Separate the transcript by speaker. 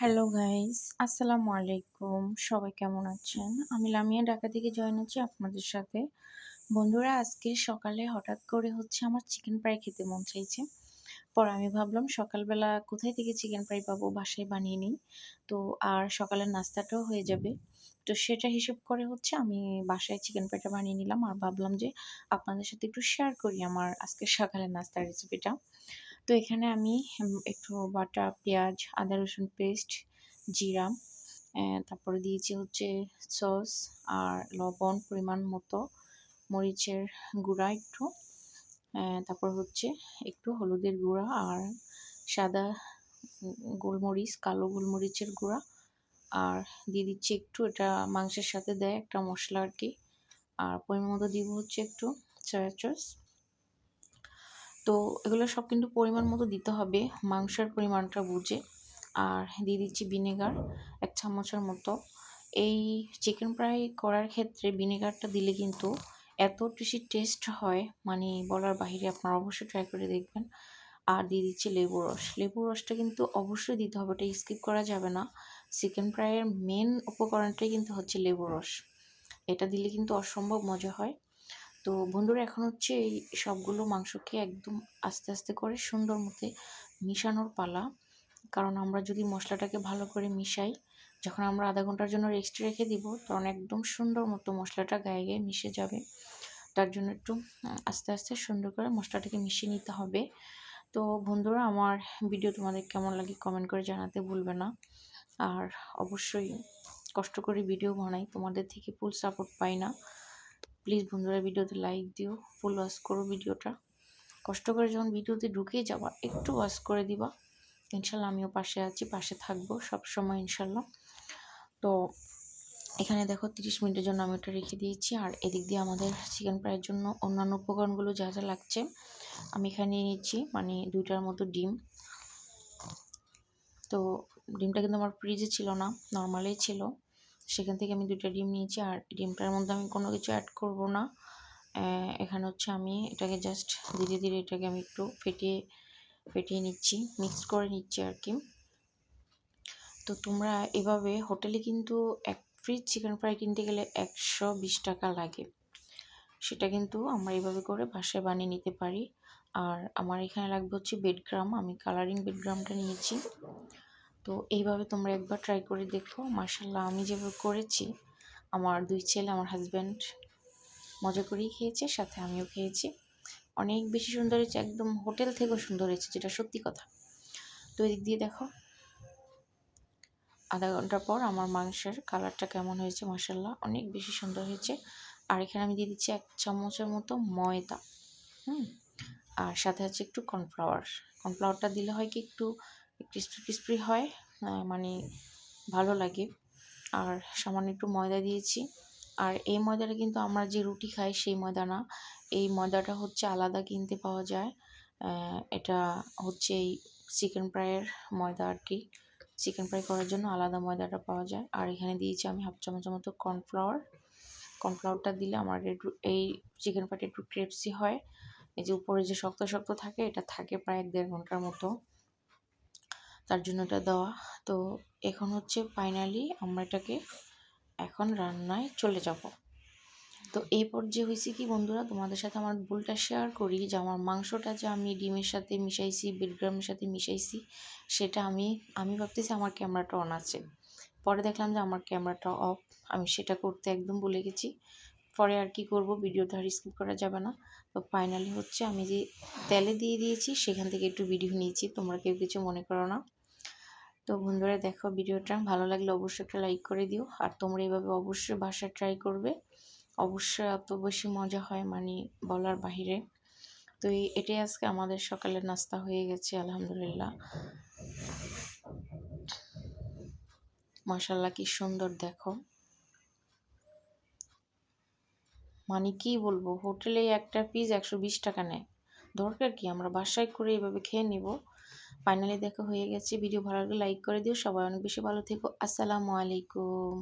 Speaker 1: Hello guys আসসালামু আলাইকুম সবাই কেমন আছেন? আমি লামিয়া ঢাকা থেকে জয়েন হচ্ছি আপনাদের সাথে। বন্ধুরা, আজকে সকালে হঠাৎ করে হচ্ছে আমার চিকেন ফ্রাই খেতে মন চাইছে। পর আমি ভাবলাম সকালবেলা কোথায় থেকে চিকেন ফ্রাই পাবো? বাসায় বানিয়ে নিই। তো আর সকালের নাস্তাটাও হয়ে যাবে। তো সেটা হিসেব করে হচ্ছে আমি বাসায় চিকেন ফ্রাইটা বানিয়ে নিলাম। আর ভাবলাম যে আপনাদের সাথে একটু শেয়ার করি আমার আজকে সকালের নাস্তার রেসিপিটা তো এখানে আমি একটু বাটা, পেঁয়াজ, আদা, রসুন পেস্ট জিরা তারপরে দিয়েছি হচ্ছে সস আর লবণ পরিমাণ মতো, মরিচের গুঁড়া একটু তারপর হচ্ছে একটু হলুদের গুঁড়া আর সাদা গোলমরিচ, কালো গোলমরিচের গুঁড়া আর দিয়ে দিচ্ছি একটু, এটা মাংসের সাথে দেয় একটা মশলা আর কি আর পরিমাণ মতো দিব হচ্ছে একটু সয়া সস তো এগুলো সব কিন্তু পরিমাণ মতো দিতে হবে। মাংসের পরিমাণটা বুঝে। আর দিয়ে দিচ্ছি ভিনেগার, এক চামচের মতো। এই চিকেন ফ্রাই করার ক্ষেত্রে ভিনেগারটা দিলে কিন্তু এত বেশি টেস্ট হয় মানে বলার বাহিরে আপনারা অবশ্যই ট্রাই করে দেখবেন। আর দিয়ে দিচ্ছি লেবু রস। লেবু রসটা কিন্তু অবশ্যই দিতে হবে, এটা স্কিপ করা যাবে না। চিকেন ফ্রাইয়ের মেন উপকরণটাই কিন্তু হচ্ছে লেবু রস। এটা দিলে কিন্তু অসম্ভব মজা হয়। তো বন্ধুরা, এখন হচ্ছে এই সবগুলো মাংসকে একদম আস্তে আস্তে করে সুন্দর মতে মিশানোর পালা। কারণ আমরা যদি মশলাটাকে ভালো করে মিশাই, যখন আমরা আধা ঘণ্টার জন্য রেস্ট রেখে দিব, তখন একদম সুন্দর মতো মশলাটা গায়ে গায়ে মিশে যাবে। তার জন্য একটু আস্তে আস্তে সুন্দর করে মশলাটাকে মিশিয়ে নিতে হবে। তো বন্ধুরা, আমার ভিডিও তোমাদের কেমন লাগে কমেন্ট করে জানাতে ভুলবে না। আর অবশ্যই কষ্ট করে ভিডিও বানাই, তোমাদের থেকে ফুল সাপোর্ট পাই না। প্লিজ বন্ধুরা ভিডিওতে লাইক দিও ফুল ওয়াশ করো ভিডিওটা। কষ্ট করে যখন ভিডিওতে ঢুকেই যাবা, একটু ওয়াশ করে দিবা। ইনশাল্লাহ আমিও পাশে আছি, পাশে থাকব সবসময় ইনশাল্লাহ। তো এখানে দেখো তিরিশ মিনিটের জন্য আমি ওটা রেখে দিয়েছি। আর এদিক দিয়ে আমাদের চিকেন ফ্রাইয়ের জন্য অন্যান্য উপকরণগুলো যা যা লাগছে, আমি এখানে নিয়ে নিচ্ছি। মানে দুইটার মতো ডিম। তো ডিমটা কিন্তু আমার ফ্রিজে ছিল না নর্মালেই ছিল। সেখান থেকে আমি দুইটা ডিম নিয়েছি, আর ডিমটার মধ্যে আমি কোনো কিছু অ্যাড করব না। এখানে হচ্ছে আমি এটাকে জাস্ট ধীরে ধীরে এটাকে আমি একটু ফেটিয়ে ফেটিয়ে নিচ্ছি মিক্স করে নিচ্ছি আর কি তো তোমরা এভাবে হোটেলে কিন্তু এক ফ্রিজ চিকেন ফ্রাই কিনতে গেলে একশো বিশ টাকা লাগে। সেটা কিন্তু আমরা এভাবে করে বাসায় বানিয়ে নিতে পারি। আর আমার এখানে লাগবে হচ্ছে বেডগ্রাম আমি কালারিং বেডগ্রামটা নিয়েছি। তো এইভাবে তোমরা একবার ট্রাই করে দেখো। মার্শাল্লাহ আমি যেভাবে করেছি, আমার দুই ছেলে, আমার হাজব্যান্ড মজা করেই খেয়েছে, সাথে আমিও খেয়েছি। অনেক বেশি সুন্দর হয়েছে, একদম হোটেল থেকেও সুন্দর হয়েছে, যেটা সত্যি কথা। তো এদিক দিয়ে দেখো, আধা ঘণ্টা পর আমার মাংসের কালারটা কেমন হয়েছে মাসাল্লাহ অনেক বেশি সুন্দর হয়েছে। আর এখানে আমি দিয়ে দিচ্ছি এক চামচের মতো ময়দা, হুম? আর সাথে আছে একটু কর্নফ্লাওয়ার কর্নফ্লাওয়ারটা দিলে হয় কি একটু ক্রিস্পি ক্রিস্পি হয় মানে ভালো লাগে। আর সামান্য একটু ময়দা দিয়েছি। আর এই ময়দাটা কিন্তু আমরা যে রুটি খাই সেই ময়দা না। এই ময়দাটা হচ্ছে আলাদা কিনতে পাওয়া যায়। এটা হচ্ছে এই চিকেন ফ্রাইয়ের ময়দা আর কি। চিকেন ফ্রাই করার জন্য আলাদা ময়দাটা পাওয়া যায়। আর এখানে দিয়েছি আমি হাফ চামচের মতো কর্নফ্লাওয়ার। কর্নফ্লাওয়ারটা দিলে আমার এই চিকেন ফ্রাইটা একটু ক্রেপসি হয়। এই যে উপরে যে শক্ত শক্ত থাকে, এটা থাকে প্রায় এক দেড় ঘণ্টার মতো। তার জন্য এটা দেওয়া। তো এখন হচ্ছে ফাইনালি আমরা এটাকে এখন রান্নায় চলে যাব। তো এই পর্যায়ে হয়েছে কি বন্ধুরা, তোমাদের সাথে আমার ভুলটা শেয়ার করি যে আমার মাংসটা যে আমি ডিমের সাথে মিশাইছি বেডগ্রামের সাথে মিশাইছি, সেটা আমি আমি ভাবতেছি আমার ক্যামেরাটা অন আছে। পরে দেখলাম যে আমার ক্যামেরাটা অফ আমি সেটা করতে একদম ভুলে গেছি। পরে আর কি করব, ভিডিওটা আর স্কিপ করা যাবে না। তো ফাইনালি হচ্ছে আমি যে তেলে দিয়ে দিয়েছি, সেখান থেকে একটু ভিডিও নিয়েছি, তোমরা কেউ কিছু মনে করো না। তো বন্ধুরা দেখো ভিডিওটা, ভালো লাগলে অবশ্যই একটা লাইক করে দিও। আর তোমরা এইভাবে অবশ্যই বাসায় ট্রাই করবে। অবশ্যই এত বেশি মজা হয় মানে বলার বাহিরে। তো এটাই আজকে আমাদের সকালের নাস্তা হয়ে গেছে, আলহামদুলিল্লাহ। মাসাল্লাহ কি সুন্দর দেখো। মানে কি বলব, হোটেলে একটা পিস একশো বিশ টাকা নেয়। দরকার কি? আমরা বাসায় করে এইভাবে খেয়ে নিব। ফাইনালি দেখা হয়ে গেছে। ভিডিও ভালো লাগলে লাইক করে দিও। সবাই অনেক বেশি ভালো থেকো। আসসালামু আলাইকুম।